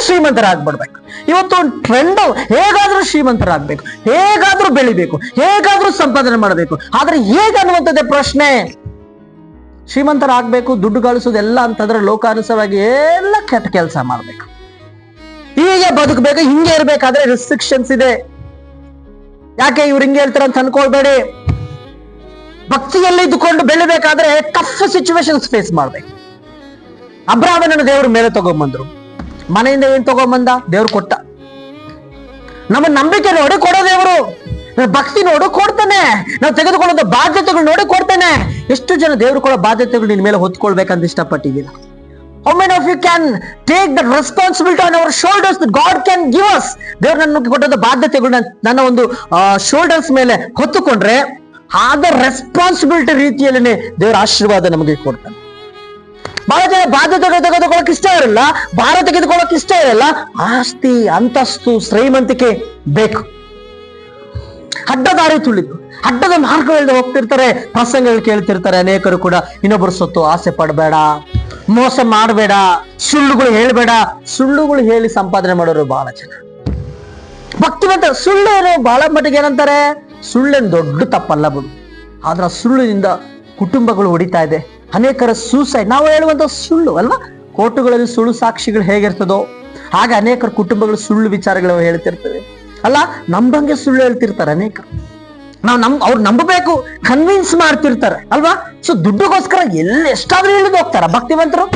ಶ್ರೀಮಂತರಾಗ್ಬಿಡ್ಬೇಕು. ಇವತ್ತು ಒಂದು ಟ್ರೆಂಡ್ ಹೇಗಾದ್ರೂ ಶ್ರೀಮಂತರಾಗ್ಬೇಕು. ಹೇಗಾದ್ರೂ ಬೆಳಿಬೇಕು. ಹೇಗಾದ್ರೂ ಸಂಪಾದನೆ ಮಾಡಬೇಕು. ಆದ್ರೆ ಹೇಗೆ ಅನ್ನುವಂಥದ್ದೇ ಪ್ರಶ್ನೆ. ಶ್ರೀಮಂತರಾಗ್ಬೇಕು, ದುಡ್ಡು ಗಳಿಸೋದೆಲ್ಲ ಅಂತಂದ್ರೆ ಲೋಕಾನುಸಾರವಾಗಿ ಎಲ್ಲ ಕೆಟ್ಟ ಕೆಲಸ ಮಾಡ್ಬೇಕು. ಹೀಗೆ ಬದುಕಬೇಕು, ಹಿಂಗೆ ಇರ್ಬೇಕಾದ್ರೆ ರೆಸ್ಟ್ರಿಕ್ಷನ್ಸ್ ಇದೆ. ಯಾಕೆ ಇವ್ರು ಹಿಂಗೆ ಹೇಳ್ತಾರೆ ಅಂತ ಅನ್ಕೊಳ್ಬೇಡಿ. ಭಕ್ತಿಯಲ್ಲಿ ಇದ್ದುಕೊಂಡು ಬೆಳಿಬೇಕಾದ್ರೆ ಟಫ್ ಸಿಚುವೇಶನ್ಸ್ ಫೇಸ್ ಮಾಡ್ಬೇಕು. ಅಬ್ರಾಹ್ಮಣನ ದೇವರು ಮೇಲೆ ತಗೊಂಬಂದ್ರು. ಮನೆಯಿಂದ ಏನ್ ತಗೊಂಬಂದ? ದೇವ್ರು ಕೊಟ್ಟ. ನಮ್ಮ ನಂಬಿಕೆ ನೋಡಿ ಕೊಡೋ ದೇವರು. ಭಕ್ತಿ ನೋಡು ಕೊಡ್ತಾನೆ ನಾವು ತೆಗೆದುಕೊಳ್ಳೋದು ಬಾಧ್ಯತೆಗಳು ನೋಡಿ ಕೊಡ್ತೇನೆ ಎಷ್ಟು ಜನ ದೇವ್ರು ಕೊಡೋ ಬಾಧ್ಯತೆಗಳು ನಿನ್ ಮೇಲೆ ಹೊತ್ಕೊಳ್ಬೇಕಂತ ಇಷ್ಟಪಟ್ಟಿದ್ದೀರಾ How many of you can take the responsibility on our shoulders God can give us? ದೇವ್ರು ನನ್ನ ಕೊಟ್ಟದ ಬಾಧ್ಯತೆಗಳು ನನ್ನ ಒಂದು ಶೋಲ್ಡರ್ಸ್ ಮೇಲೆ ಹೊತ್ತುಕೊಂಡ್ರೆ, ಆದ ರೆಸ್ಪಾನ್ಸಿಬಿಲಿಟಿ ರೀತಿಯಲ್ಲಿ ದೇವರ ಆಶೀರ್ವಾದ ನಮಗೆ ಕೊಡ್ತಾನೆ. ಬಹಳ ಜನ ಬಾಧ್ಯತೆಗಳು ತೆಗೆದುಕೊಳ್ಳಕ್ ಇಷ್ಟ ಇರಲ್ಲ, ಭಾರ ತೆಗೆದುಕೊಳ್ಳಕ್ ಇಷ್ಟ ಇರಲ್ಲ, ಆಸ್ತಿ, ಅಂತಸ್ತು, ಶ್ರೀಮಂತಿಕೆ ಬೇಕು. ಅಡ್ಡದಾರಿ ತುಳಿದು, ಅಡ್ಡದ ಮಾರ್ಗಗಳಿಂದ ಹೋಗ್ತಿರ್ತಾರೆ, ಪ್ರಸಂಗಗಳು ಕೇಳ್ತಿರ್ತಾರೆ, ಅನೇಕರು ಕೂಡ ಇನ್ನೊಬ್ಬರು ಸೊತ್ತು ಆಸೆ ಪಡಬೇಡ, ಮೋಸ ಮಾಡಬೇಡ, ಸುಳ್ಳುಗಳು ಹೇಳ್ಬೇಡ. ಸುಳ್ಳುಗಳು ಹೇಳಿ ಸಂಪಾದನೆ ಮಾಡೋರು ಬಹಳ ಜನ. ಭಕ್ತಿವಂತ ಸುಳ್ಳು ಬಹಳ ಮಟ್ಟಿಗೆ ಏನಂತಾರೆ? ಸುಳ್ಳೇನು ದೊಡ್ಡ ತಪ್ಪಲ್ಲ ಬಿಡು. ಆದ್ರೆ ಸುಳ್ಳಿನಿಂದ ಕುಟುಂಬಗಳು ಹೊಡಿತಾ ಇದೆ. ಅನೇಕರ ಸೂಸೈಡ್ ನಾವು ಹೇಳುವಂತ ಸುಳ್ಳು ಅಲ್ವಾ? ಕೋರ್ಟುಗಳಲ್ಲಿ ಸುಳ್ಳು ಸಾಕ್ಷಿಗಳು ಹೇಗಿರ್ತದೋ, ಹಾಗೆ ಅನೇಕರ ಕುಟುಂಬಗಳು ಸುಳ್ಳು ವಿಚಾರಗಳು ಹೇಳ್ತಿರ್ತವೆ. ಅಲ್ಲ, ನಂಬಂಗೆ ಸುಳ್ಳು ಹೇಳ್ತಿರ್ತಾರೆ ಅನೇಕರು. ನಾವು ನಮ್ ಅವ್ರು ನಂಬಬೇಕು ಕನ್ವಿನ್ಸ್ ಮಾಡ್ತಿರ್ತಾರೆ, ಅಲ್ವಾ? ಸೊ ದುಡ್ಡುಗೋಸ್ಕರ ಎಲ್ಲಿ ಎಷ್ಟಾದ್ರೂ ಇಳಿದು ಹೋಗ್ತಾರ, ಭಕ್ತಿವಂತರು.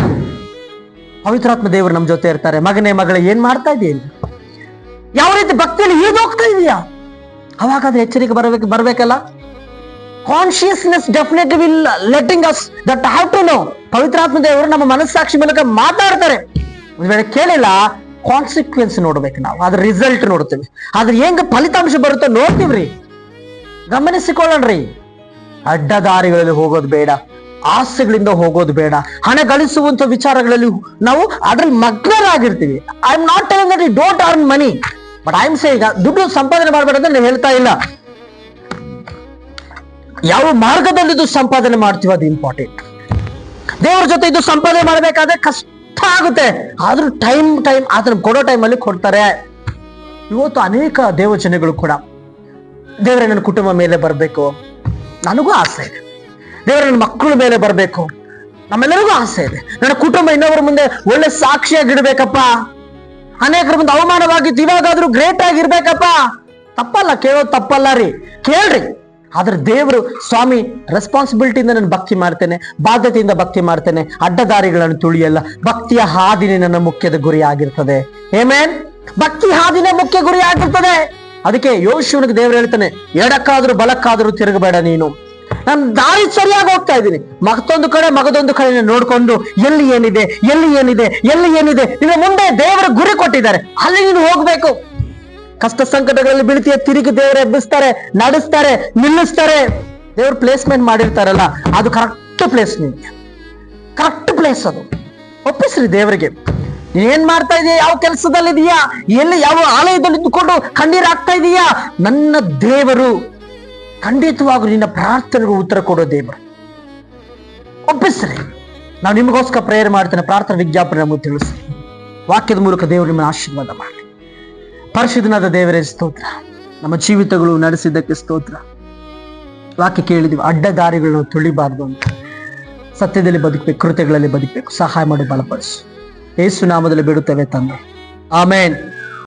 ಪವಿತ್ರಾತ್ಮ ದೇವರು ನಮ್ ಜೊತೆ ಇರ್ತಾರೆ. ಮಗನೇ, ಮಗಳೇ, ಏನ್ ಮಾಡ್ತಾ ಇದೆಯಲ್ಲ ಯಾವ ರೀತಿ ಭಕ್ತಿಯಲ್ಲಿ ಹೋಗ್ತಾ ಇದೆಯಾ? ಅವಾಗಾದ್ರೆ ಎಚ್ಚರಿಕೆ ಬರಬೇಕು ಬರ್ಬೇಕಲ್ಲ? Consciousness definitely will letting us that have to know ಪವಿತ್ರಾತ್ಮ ದೇವರು ನಮ್ಮ ಮನಸ್ಸಾಕ್ಷಿ ಮೂಲಕ ಮಾತಾಡ್ತಾರೆ. ಒಂದ್ ವೇಳೆ ಕೇಳಿಲ್ಲ ಕಾನ್ಸಿಕ್ವೆನ್ಸ್ ನೋಡ್ಬೇಕು ನಾವು, ಅದ್ರ ರಿಸಲ್ಟ್ ನೋಡ್ತೀವಿ. ಆದ್ರೆ ಹೆಂಗ್ ಫಲಿತಾಂಶ ಬರುತ್ತೋ ನೋಡ್ತೀವ್ರಿ. ಗಮನಿಸಿಕೊಳ್ಳಣ್ರಿ. ಅಡ್ಡ ದಾರಿಗಳಲ್ಲಿ ಹೋಗೋದು ಬೇಡ, ಆಸೆಗಳಿಂದ ಹೋಗೋದು ಬೇಡ, ಹಣ ಗಳಿಸುವಂತ ವಿಚಾರಗಳಲ್ಲಿ ನಾವು ಅದ್ರಲ್ಲಿ ಮಗ್ನರಾಗಿರ್ತೀವಿ. I am not telling that you don't earn money but I am saying ದುಡ್ಡು ಸಂಪಾದನೆ ಮಾಡಬೇಡ ಅಂತ ನಾನು ಹೇಳ್ತಾ ಇಲ್ಲ. ಯಾವ ಮಾರ್ಗದಲ್ಲಿ ಇದು ಸಂಪಾದನೆ ಮಾಡ್ತೀವಿ ಅದು ಇಂಪಾರ್ಟೆಂಟ್ ದೇವ್ರ ಜೊತೆ ಇದು ಸಂಪಾದನೆ ಮಾಡಬೇಕಾದ್ರೆ ಕಷ್ಟ ಆಗುತ್ತೆ. ಆದ್ರೂ ಟೈಮ್ ಟೈಮ್ ಆದ್ರೆ ಕೊಡೋ ಟೈಮಲ್ಲಿ ಕೊಡ್ತಾರೆ. ಇವತ್ತು ಅನೇಕ ದೇವಚನೆಗಳು ಕೂಡ. ದೇವರೇ, ನನ್ನ ಕುಟುಂಬ ಮೇಲೆ ಬರಬೇಕು. ನನಗೂ ಆಸೆ ಇದೆ. ದೇವರ, ನನ್ನ ಮಕ್ಕಳ ಮೇಲೆ ಬರಬೇಕು. ನಮ್ಮೆಲ್ಲರಿಗೂ ಆಸೆ ಇದೆ. ನನ್ನ ಕುಟುಂಬ ಇನ್ನೊಬ್ಬರ ಮುಂದೆ ಒಳ್ಳೆ ಸಾಕ್ಷಿಯಾಗಿಡ್ಬೇಕಪ್ಪ ಅನೇಕರ ಮುಂದೆ ಅವಮಾನವಾಗಿತ್ತು ಇವಾಗಾದ್ರೂ ಗ್ರೇಟ್ ಆಗಿರ್ಬೇಕಪ್ಪ ತಪ್ಪಲ್ಲ, ಕೇಳೋದು ತಪ್ಪಲ್ಲ ರೀ. ಕೇಳ್ರಿ. ಆದ್ರೆ ದೇವರು ಸ್ವಾಮಿ ರೆಸ್ಪಾನ್ಸಿಬಿಲಿಟಿಯಿಂದ ನಾನು ಭಕ್ತಿ ಮಾಡ್ತೇನೆ, ಬಾಧ್ಯತೆಯಿಂದ ಭಕ್ತಿ ಮಾಡ್ತೇನೆ, ಅಡ್ಡದಾರಿಗಳನ್ನು ತುಳಿಯಲ್ಲ. ಭಕ್ತಿಯ ಹಾದಿನೇ ನನ್ನ ಮುಖ್ಯದ ಗುರಿ ಆಗಿರ್ತದೆ. ಏಮೇನ್ ಭಕ್ತಿ ಹಾದಿನೇ ಮುಖ್ಯ ಗುರಿ ಆಗಿರ್ತದೆ. ಅದಕ್ಕೆ ಯೋಶಿವನಿಗೆ ದೇವರು ಹೇಳ್ತಾನೆ, ಎಡಕ್ಕಾದ್ರೂ ಬಲಕ್ಕಾದ್ರೂ ತಿರುಗಬೇಡ ನೀನು. ನಾನು ದಾರಿ ಸರಿಯಾಗಿ ಹೋಗ್ತಾ ಇದ್ದೀನಿ. ಮತ್ತೊಂದು ಕಡೆ, ಮಗದೊಂದು ಕಡೆ ನೋಡ್ಕೊಂಡು, ಎಲ್ಲಿ ಏನಿದೆ ಎಲ್ಲಿ ಏನಿದೆ ಎಲ್ಲಿ ಏನಿದೆ, ನಿನ್ನ ಮುಂದೆ ದೇವರ ಗುರಿ ಕೊಟ್ಟಿದ್ದಾರೆ. ಅಲ್ಲಿ ನೀನು ಹೋಗ್ಬೇಕು. ಕಷ್ಟ ಸಂಕಟಗಳಲ್ಲಿ ಬೀಳ್ತೀಯ, ತಿರುಗಿ ದೇವರು ಎಬ್ಬಿಸ್ತಾರೆ, ನಡೆಸ್ತಾರೆ, ನಿಲ್ಲಿಸ್ತಾರೆ. ದೇವ್ರ ಪ್ಲೇಸ್ಮೆಂಟ್ ಮಾಡಿರ್ತಾರಲ್ಲ, ಅದು ಕರೆಕ್ಟ್ ಪ್ಲೇಸ್ ನಿಮ್ಗೆ ಕರೆಕ್ಟ್ ಪ್ಲೇಸ್ ಅದು. ಒಪ್ಪಿಸ್ರಿ ದೇವರಿಗೆ. ಏನ್ ಮಾಡ್ತಾ ಇದೀಯ? ಯಾವ ಕೆಲಸದಲ್ಲಿ ಇದೀಯಾ ಎಲ್ಲಿ ಯಾವ ಆಲಯದಲ್ಲಿ ಇದ್ದುಕೊಂಡು ಕಣ್ಣೀರ್ ಆಗ್ತಾ ಇದೀಯಾ? ನನ್ನ ದೇವರು ಖಂಡಿತವಾಗೂ ನಿನ್ನ ಪ್ರಾರ್ಥನೆಗೂ ಉತ್ತರ ಕೊಡೋ ದೇವರು. ಒಪ್ಪಿಸ್ರಿ. ನಾವು ನಿಮಗೋಸ್ಕರ ಪ್ರೇಯರ್ ಮಾಡ್ತೇನೆ, ಪ್ರಾರ್ಥನೆ ವಿಜ್ಞಾಪನೆ ನಮಗೆ ತಿಳಿಸ್ರಿ ವಾಕ್ಯದ ಮೂಲಕ ದೇವರು ನಿಮ್ಮನ್ನು ಆಶೀರ್ವಾದ ಮಾಡಲಿ. ಪರಿಶುದ್ಧನಾದ ದೇವರೇ, ಸ್ತೋತ್ರ. ನಮ್ಮ ಜೀವಿತಗಳು ನಡೆಸಿದ್ದಕ್ಕೆ ಸ್ತೋತ್ರ. ವಾಕ್ಯ ಕೇಳಿದ್ವಿ ಅಡ್ಡ ದಾರಿಗಳು ತುಳಿಬಾರ್ದು ಅಂತ. ಸತ್ಯದಲ್ಲಿ ಬದುಕಬೇಕು, ಕೃತ್ಯಗಳಲ್ಲಿ ಬದುಕಬೇಕು, ಸಹಾಯ ಮಾಡಿ, ಬಲಪಡಿಸು. ಏಸು ನಾಮದಲ್ಲಿ ಬಿಡುತ್ತೇವೆ ತಂದೆ. ಆಮೇನ್.